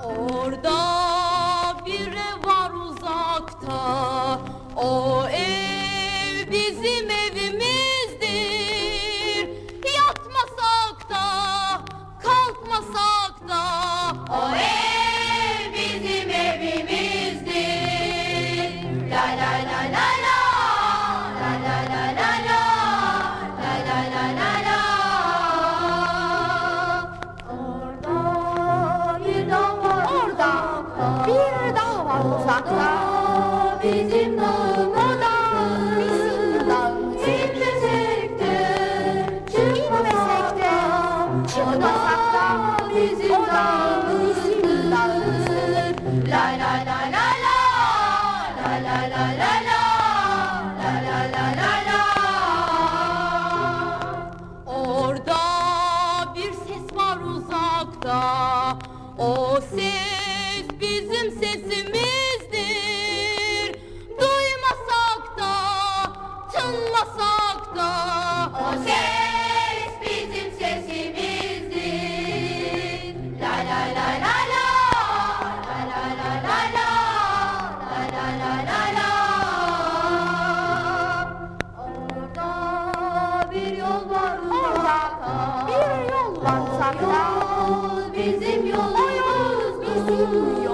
Orada biri var uzakta. O uzakta bizim dağımız O da bizim dağımız İnmesek de çıkmasak da Çıkmasak da bizim dağımız bizim dağımızdır. La la la la la La la la la la La la la la la. Orada bir ses var uzakta. O ses Bir yol var uzakta. Bizim yolumuz bizim.